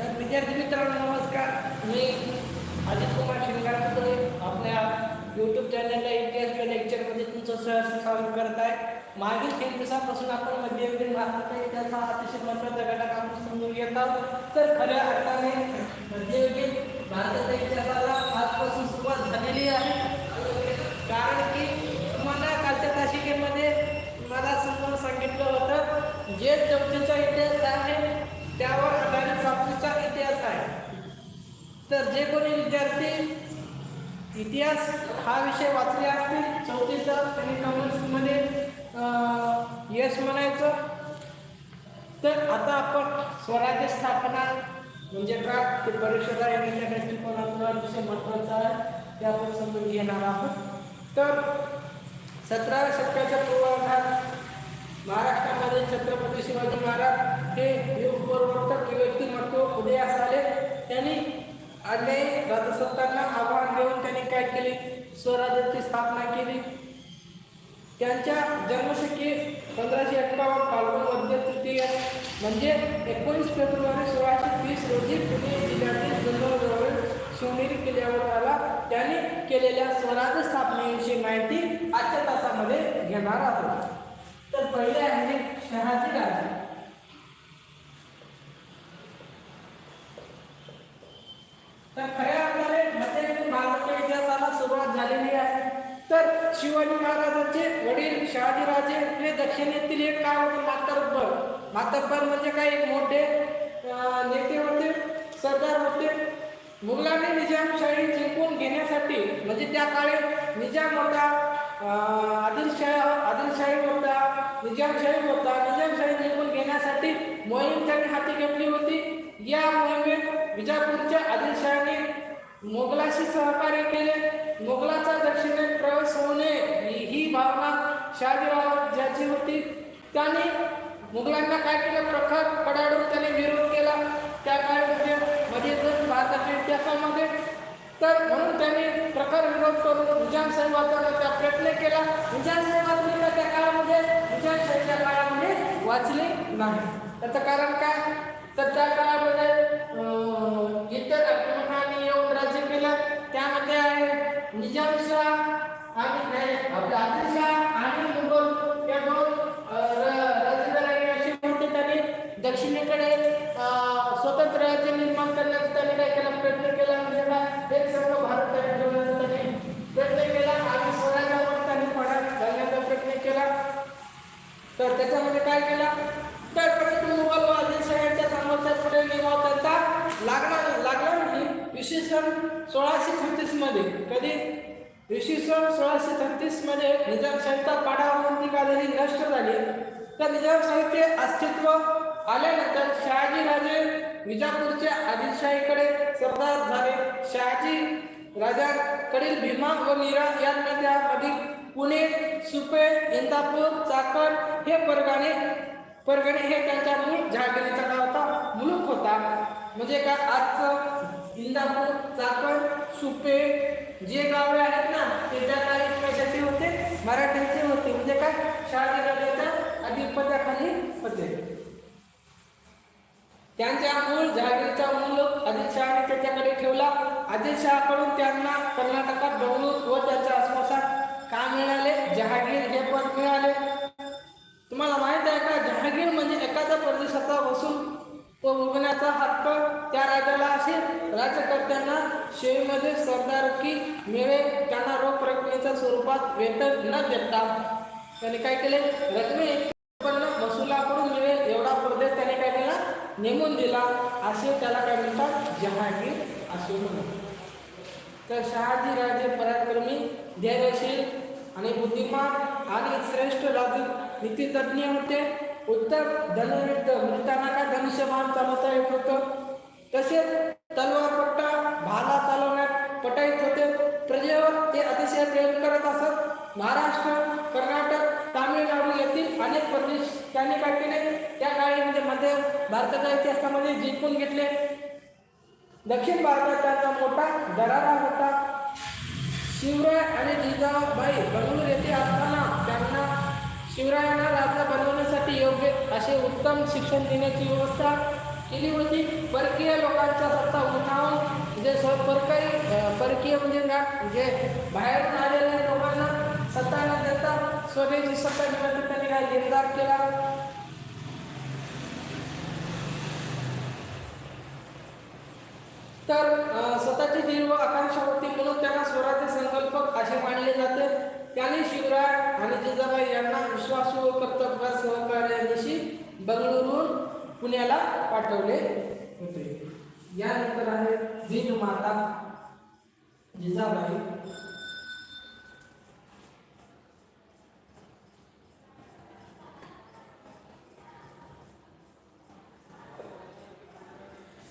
तर विद्यार्थी मित्रांनो नमस्कार. मी अजित कुमार शिंगारपुरे आपल्या यूट्यूब चॅनलला इतिहास लेक्चरमध्ये तुमचं सहज स्वागत करत आहे. मागील तीन दिवसापासून आपण मध्ययुगीन भारताचा इतिहास हा अतिशय महत्त्वाचा घटक आपण समजून घेत आहोत. तर खऱ्या अर्थाने मध्ययुगीन भारताच्या इतिहासाला आजपासून सुरुवात झालेली आहे. कारण की तुम्हाला कालच्या तासिकेमध्ये मला समजावून सांगितलं होतं जे चौथीचा इतिहास आहे त्यावर आधारित सातवीचा इतिहास आहे. तर जे कोणी विद्यार्थी इतिहास हा विषय वाचले असतील चौथीचा त्यांनी कॉमर्समध्ये यश म्हणायचं. तर आता आपण स्वराज्य स्थापना म्हणजे काय ते परिषदा येण्याच्या दृष्टिकोनातून अतिशय महत्त्वाचा आहे. ते आपण समजून घेणार आहोत. तर सतराव्या शतकाच्या पूर्वार्धात महाराष्ट्रामध्ये छत्रपती शिवाजी महाराज हे युग परिवर्तक व्यक्तिमत्व उदयास आले. त्यांनी अन्यायी राजसत्तांना आव्हान देऊन त्यांनी काय केले? स्वराज्याची स्थापना केली. त्यांच्या जन्मशके पंधराशे अठ्ठावन्न फाल्गुन मध्य तृतीय म्हणजे एकोणीस फेब्रुवारी सोळाशे तीस रोजी पुणे जिल्ह्यातील जुन्नरजवळ शिवनेरी किल्ल्यावर आला. त्यांनी केलेल्या स्वराज्य स्थापनेविषयी माहिती आजच्या तासामध्ये घेणार आहोत. तर पहिले आहे शहाजी राजे. तर खऱ्या अर्थाने मध्ययुगीन भारताच्या इतिहासाला सुरुवात झालेली आहे. तर शिवाजी महाराजांचे वडील शहाजीराजे हे दक्षिणेतील एक काय होते? मातब्बर मातब्बर म्हणजे काय? एक मोठे नेते होते सरदार होते. मुघलांनी निजामशाही जिंकून घेण्यासाठी म्हणजे त्या काळी निजाम होता आदिलशाह आदिलशाही होता निजामशाही होता. निजामशाही जिंकून घेण्यासाठी मोहीम त्यांनी हाती घेतली होती. या मोहिमेत विजापूरच्या मोगलाशी सहकार्य केले मोगलाचा दक्षिणेत प्रवेश होऊ नये ही ही भावना शहाजीराव ज्याची होती त्याने मुघलांना काय केलं? प्रखर कडाडून त्याने विरोध केला. त्या काळामध्ये म्हणजे जर भारताच्या इतिहासामध्ये. तर म्हणून त्यांनी प्रखर विरोध करून निजामशाही त्या प्रयत्न केला. निजामशाही साहेबांनी त्या काळामध्ये निजामशाहीच्या काळामध्ये वाचले नाही. त्याचं कारण काय? तर त्या काळात नाही, आणि मुघल या दोन अं, र- अशी होते त्यांनी दक्षिणेकडे स्वतंत्र राज्य निर्माण करण्याचा त्यांनी काय केला? प्रयत्न केला. म्हणजे काय एक संघ भारत तयार ठेवण्याचा त्यांनी प्रयत्न केला आणि स्वराज्यावर त्यांनी पडा घालण्याचा प्रयत्न केला. तर त्याच्यामध्ये काय केला? तर परंतु मुघल व आदिलशाहीच्या सामर्थ्यापुढे निभाव त्यांचा लागणार लागला नाही. इसवी सन सोळाशे छत्तीसमध्ये कधी इसवी सन सोळाशे छत्तीसमध्ये निजामशाहीचा ती कालावधी नष्ट झाली. तर निजामशाहीचे अस्तित्व आल्यानंतर शहाजी राजे विजापूरच्या आदिलशाहीकडे सरदार झाले. शहाजी राजाकडील भीमा व नीरा यांमध्ये पुणे सुपे इंदापूर चाकण हे परगाणे परगणे हे त्यांच्या मूळ जहागिरीचा काय होता मुलूक होता. म्हणजे काय आजचं इंदापूर चाकण सुपे जे गावे आहेत ना ते त्या काळी कशाचे होते मराठ्यांचे होते. म्हणजे काय? शहाजी राजाच्या अधिपत्याखाली होते. त्यांच्या मूळ जहागीरचा मूल आदिलशहाने त्याच्याकडे ठेवला. आदिलशहाकडून त्यांना कर्नाटकात बंगलोर व त्याच्या आसपासात काम मिळाले? जहागीर हे पद मिळाले. तुम्हाला माहीत आहे का? जहागीर म्हणजे एखाद्या प्रदेशाचा वसूल व भोगण्याचा हक्क त्या राजाला असेल राज्यकर्त्यांना शेवीमध्ये सरदारकी मिळेल त्यांना रोख रकमेच्या स्वरूपात वेतन न देता. त्याने काय केले? रकमे उत्पन्न वसुलाकडून मिळेल एवढा प्रदेश त्याने काय केला? नेमून दिला. असे त्याला काय म्हणतात? जहागीर असे म्हणतात. तर शहाजी राजे पराक्रमी धैर्यशील आणि बुद्धिमान आणि श्रेष्ठ राजू नीतितज्ञ होते. उत्तर धनुर्युद्ध मृतांना काय धनुष्यबाण चालवता येत होतं. तसेच तलवार पट्टा भाला चालवण्यात पटाईत होते. प्रजेवर ते अतिशय प्रेम करत असत. महाराष्ट्र कर्नाटक तामिळनाडू येथील अनेक प्रदेश त्यांनी काय केले? त्या काळी म्हणजे मध्य भारताच्या इतिहासामध्ये जिंकून घेतले. दक्षिण भारतात त्यांचा मोठा दरारा होता. शिवराय आणि जिजाबाई बंगळूर येथे असताना असे उत्तम शिक्षण देण्याची व्यवस्था केली होती. परकीय लोकांचा सत्ता उठावून म्हणजे स परकीय परकीय म्हणजे ना म्हणजे बाहेरून आलेल्या लोकांना सत्ता न देता स्वदेशी सत्ता घेण्याचा त्यांनी निर्धार केला. तर स्वतःची दीर्घ आकांक्षा होती म्हणून त्यांना स्वराज्य संकल्पक असे मानले जाते. त्याने शिवराय आणि जिजाबाई यांना विश्वासू व कर्तव्य सहकार्यानिशी बंगळुरून पुण्याला पाठवले होते. यानंतर आहे वीर माता जिजाबाई.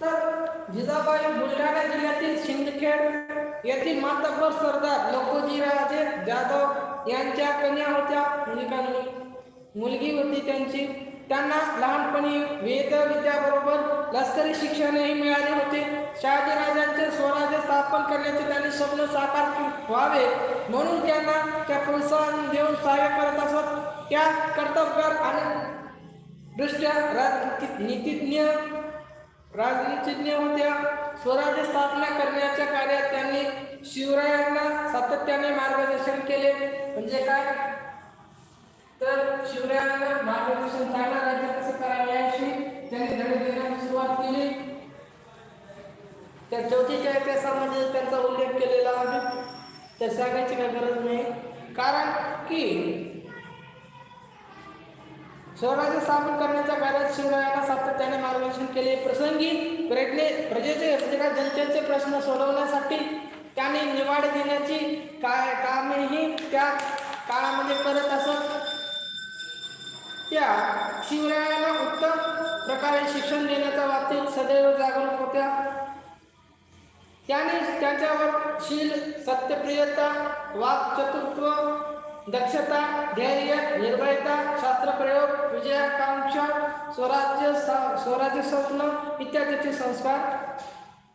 तर जिजाबाई बुलढाणा जिल्ह्यातील शिंदखेड येथील मातापर सरदार लखोजीराजे जाधव यांच्या कन्या होत्या. मुलगी होती त्यांची. त्यांना लहानपणी वेद विद्याबरोबर लष्करी शिक्षणही मिळाले होते. शहाजीराजांचे स्वराज्य स्थापन करण्याचे त्यांनी स्वप्न साकार व्हावे. म्हणून त्यांना त्या प्रोत्साहन देऊन सहाय्य करत असत. त्या कर्तव्यकार आणि दृष्ट्या राजनीतिज्ञ राजनीतिज्ञ होत्या. स्वराज्य स्थापना करण्याच्या कार्यात त्यांनी शिवरायांना सातत्याने मार्गदर्शन केले. म्हणजे काय? तर शिवरायांना मार्गदर्शन चांगला राज्यात कसं करावे याविषयी त्यांनी धडे देण्याची सुरुवात केली. त्या चौथीच्या इतिहासामध्ये त्यांचा उल्लेख केलेला आहे. ते सांगायची काही गरज नाही. कारण की स्वराज्य स्थापन करण्याच्या कार्यात शिवरायांना सातत्याने मार्गदर्शन केले. प्रसंगी प्रज्ञे प्रजेचे म्हणजे जनतेचे प्रश्न सोडवण्यासाठी त्यांनी निवाड देण्याची काय कामेही त्या काळामध्ये करत असत. त्या शिवरायाला उत्तम प्रकारे शिक्षण देण्याच्या बाबतीत सदैव जागरूक होत्या. त्याने त्यांच्यावर शील सत्यप्रियता वाक्चतुत्व दक्षता धैर्य निर्भयता शास्त्रप्रयोग विजयाकांक्षा स्वराज्य स्वराज्य स्वप्न इत्यादीचे संस्कार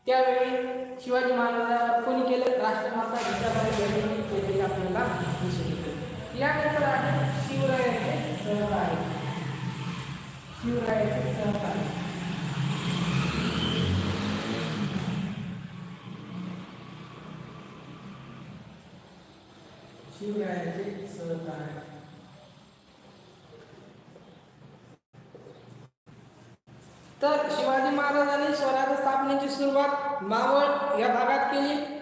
त्यावेळी शिवाजी महाराजांवर कोणी केले. राष्ट्रमाता जिजाबाई यांनी आपल्याला दिसून येते. यानंतर आहे शिवरायांचे सहकार्य. शिवरायांचे सहकार्य सहकार्य तर शिवाजी महाराजांनी स्वराज्य स्थापनेची सुरुवात मावळ या भागात केली.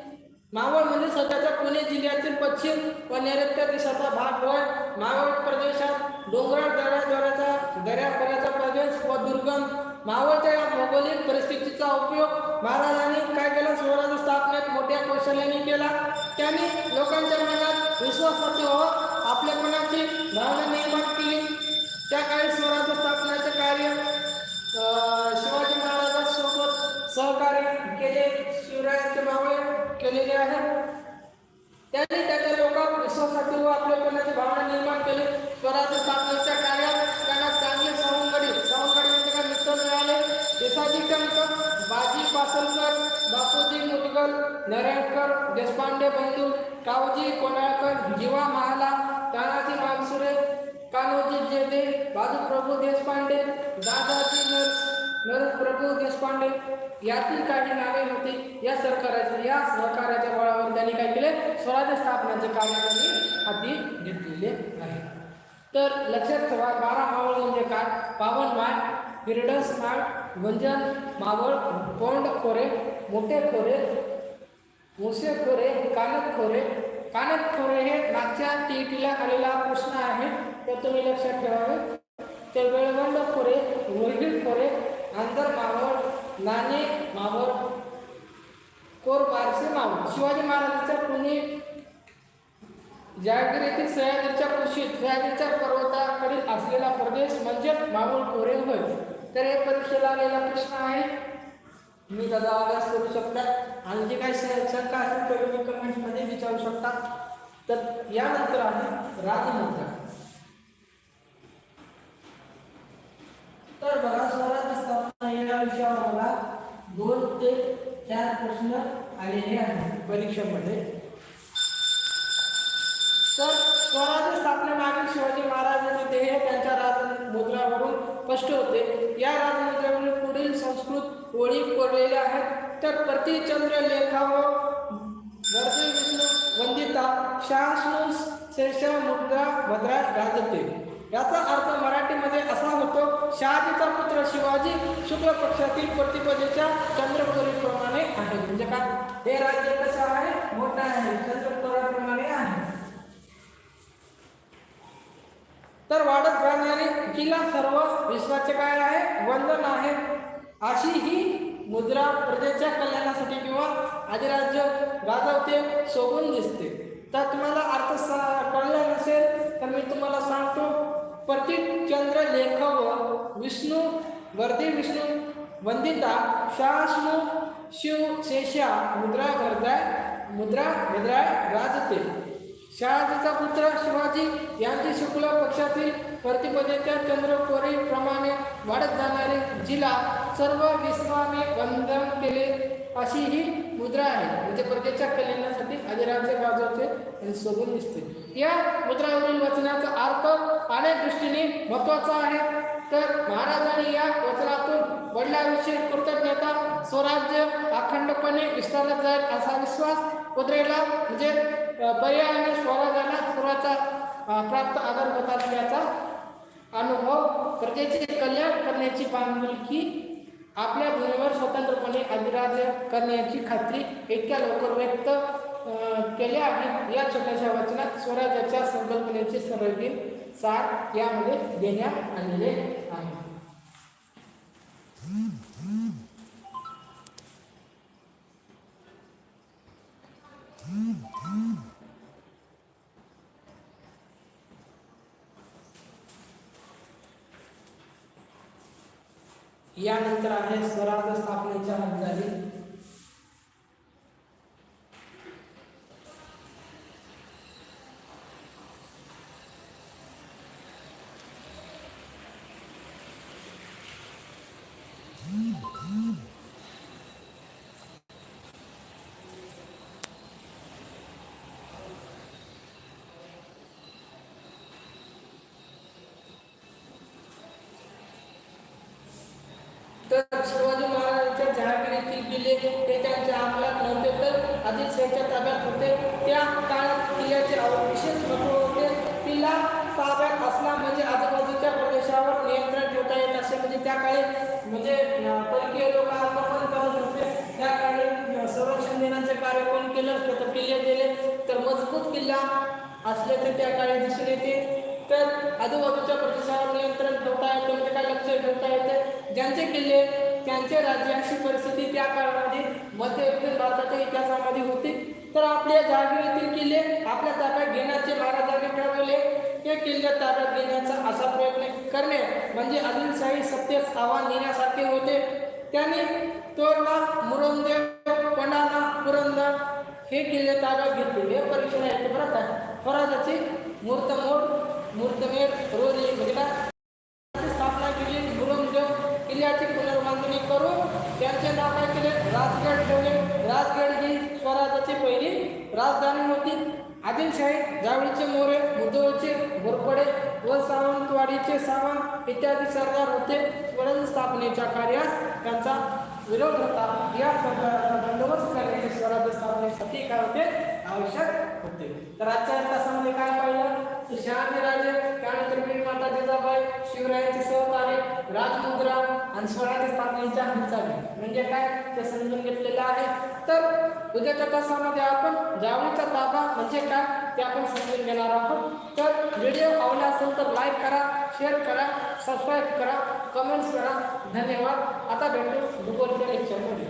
मावळ म्हणजे सध्याच्या पुणे जिल्ह्यातील पश्चिम व नैऋत्य दिशाचा भाग होय. मावळ प्रदेशात डोंगराळ दऱ्याद्वाराचा दऱ्यापर्यंतचा प्रदेश व दुर्गम. मावळच्या या भौगोलिक परिस्थितीचा उपयोग महाराजांनी काय केला? स्वराज्य स्थापनेत मोठ्या कौशल्याने केला. त्यांनी लोकांच्या मनात विश्वासाची व आपल्यापणाची भावना निर्माण केली. त्या काळी स्वराज्य स्थापनाचे कार्य शिवाजी महाराज सहकार्य केले शिवरायांचे मावळे केलेले आहेत. त्यांनी त्याच्या लोकांत विश्वासाची व आपल्यापणाची भावना निर्माण केली. स्वराज्य स्थापनेच्या कार्यात त्यांना चांगले सवंगडी सवंगडी म्हणजे काय? मित्र मिळाले. देसाजी टंक बाजी पासलकर बापूजी मुदगल नारायणकर देशपांडे बंधू कावजी कोणाळकर जीवा महाला तानाजी मानसुरे कान्होजी जेदे बाजूप्रभू देशपांडे दादाजी नरप्रभू देशपांडे यातील काही नावे होती. या सरकाराच्या या सहकार्याच्या बळावर त्यांनी काय केले? स्वराज्य स्थापनाचे कार्य त्यांनी हाती घेतलेले आहे. तर लक्षात ठेवा बारा मावळ म्हणजे काय? पावन माळ हिरडस माळ वंजन मावळ कोंड खोरे मोठे खोरे मुसे खोरे कानक खोरे. कानक खोरे हे मागच्या टीटीला आलेला प्रश्न आहे. तर तुम्ही लक्षात ठेवावे. ते वेळवंड खोरे रोहित नाणे मावळ कोर बारसे मावळ. शिवाजी महाराजांच्या पुणे जहागीर येथील सह्याद्रीच्या कुशीत सह्याद्रीच्या पर्वताकडील असलेला प्रदेश म्हणजे मावळ कोरे होय. तर हे परीक्षेला आलेला प्रश्न आहे. मी त्याचा अभ्यास करू शकता. आणि जे काही शंका असेल तर तुम्ही कमेंटमध्ये विचारू शकता. तर यानंतर आहे राजमुद्रा तर बघा स्वराज्य स्थापना या विषयावर दोन ते चार प्रश्न आलेले आहेत परीक्षेमध्ये. तर स्वराज्य स्थापनेमागील शिवाजी महाराजांचे ध्येय त्यांच्या राजमुद्रावरून स्पष्ट होते. या राजमुद्रावरून पुढील संस्कृत ओळी कोरलेल्या आहेत. तर प्रतिचंद्र लेखावर वर्षे विष्णू वंदिता शासनु शेषा मुद्रा भद्रा राजते. याचा अर्थ शहाजीचा पुत्र शिवाजी शुक्ल पक्षातील प्रतिपदेच्या चंद्रपुरीप्रमाणे आहे. म्हणजे काय? हे राज्य कसं आहे? मोठं आहे. चंद्रपुराप्रमाणे आहे. तर वाढत जाणारी किल्ला सर्व विश्वाचे काय आहे? वंदन आहे. अशी ही मुद्रा प्रजेच्या कल्याणासाठी किंवा अधिराज्य गाजवते शोभून दिसते. तर तुम्हाला अर्थ सा- कळला नसेल तर मी तुम्हाला सांगतो. प्रतीक चंद्र विष्णू वर्धी विष्णू वंदिता शासनु शिव शेषा मुद्रा भरदाय मुद्रा भद्राय राजते. शहाजीचा पुत्र शिवाजी यांची शुक्ल पक्षातील प्रतिपदेच्या चंद्रकोरी प्रमाणे वाढत जाणारे जिला सर्व विश्वाने वंदन केले अशी ही मुद्रा आहे. म्हणजे प्रजेच्या कल्याणासाठी अधिराज्य गाजवते आणि शोभून दिसते या मुद्रावरील अनेक दृष्टीने महत्त्वाचा आहे. तर महाराजांनी या वचनातून वडिलांविषयी कृतज्ञता स्वराज्य अखंडपणे विस्तारत जाईल असा विश्वास उद्रेला म्हणजे पर्याय पर्यायाने स्वराज्याला स्वराचा प्राप्त आधार होत असल्याचा अनुभव प्रजेचे कल्याण करण्याची बांधिलकी आपल्या भूमीवर स्वतंत्रपणे अधिराज्य करण्याची खात्री इतक्या लवकर व्यक्त केल्या आहेत या छोट्याशा वचनात स्वराज्याच्या संकल्पनेचे सर्वगीन सार यामध्ये देण्यात आलेले आहे. किल्ले ते त्यांच्या अंमलात नव्हते तर अजित आदिलशाहीच्या ताब्यात होते. त्या काळात किल्ल्याचे विशेष महत्त्व होते. किल्ला ताब्यात असला म्हणजे आजूबाजूच्या प्रदेशावर नियंत्रण ठेवता येत असे. म्हणजे त्या काळी म्हणजे परकीय लोक आक्रमण करत होते. त्या काळी संरक्षण देण्याचे कार्य कोण केलं तर किल्ले दिले. तर मजबूत किल्ला असल्याचे त्या काळी दिसून येते. तर आजूबाजूच्या प्रदेशावर नियंत्रण ठेवता येतं म्हणजे काय लक्ष ठेवता येते? ज्यांचे किल्ले त्यांचे राज्य अशी परिस्थिती त्या काळामध्ये मध्य भारताच्या इतिहासामध्ये होती. तर आपल्या जहागिरीतील किल्ले आपल्या ताब्यात घेण्याचे महाराजांनी ठरवले. ते किल्ले ताब्यात घेण्याचा असा प्रयत्न करणे म्हणजे आदिलशाही सत्तेस आव्हान देण्यासारखे होते. त्यांनी तोरणा मुरंदेव पणाना पुरंदर हे किल्ले ताब्यात घेतले. हे परीक्षण आहे. बरं का? स्वराज्याची मूर्तमोड मूर्तमेढ रोज म्हणजे काय ची स्थापना केली मुरुमदेव किल्ल्याची पुनर्बांधणी करून त्यांचे नाव काय केले राजगड ठेवले राजगड ही स्वराज्याची पहिली राजधानी होती. आदिलशाही जावळीचे मोरे मुदोळचे घोरपडे व सावंतवाडीचे सावंत इत्यादी सरदार होते. स्वराज्य स्थापनेच्या कार्यास त्यांचा विरोध होता. या सरकाराचा बंदोबस्त करण्याचे स्वराज्य स्थापनेसाठी काय होते? आवश्यक होते. तर आजच्या तासामध्ये काय पाहिलं? शहाजीराजे त्यानंतर वीरमाता जिजाबाई शिवरायांचे सहकार्य राजमुद्रा आणि स्वराज्य स्थापनेच्या हालचाली. म्हणजे काय? ते समजून घेतलेलं आहे. तर उद्याच्या तासामध्ये आपण जावळीचा ताबा म्हणजे काय? ते आपण समजून घेणार आहोत. तर व्हिडिओ आवडला असेल तर लाईक करा शेअर करा सबस्क्राईब करा कमेंट्स करा. धन्यवाद. आता भेटू भूगोलच्या लेक्चरमध्ये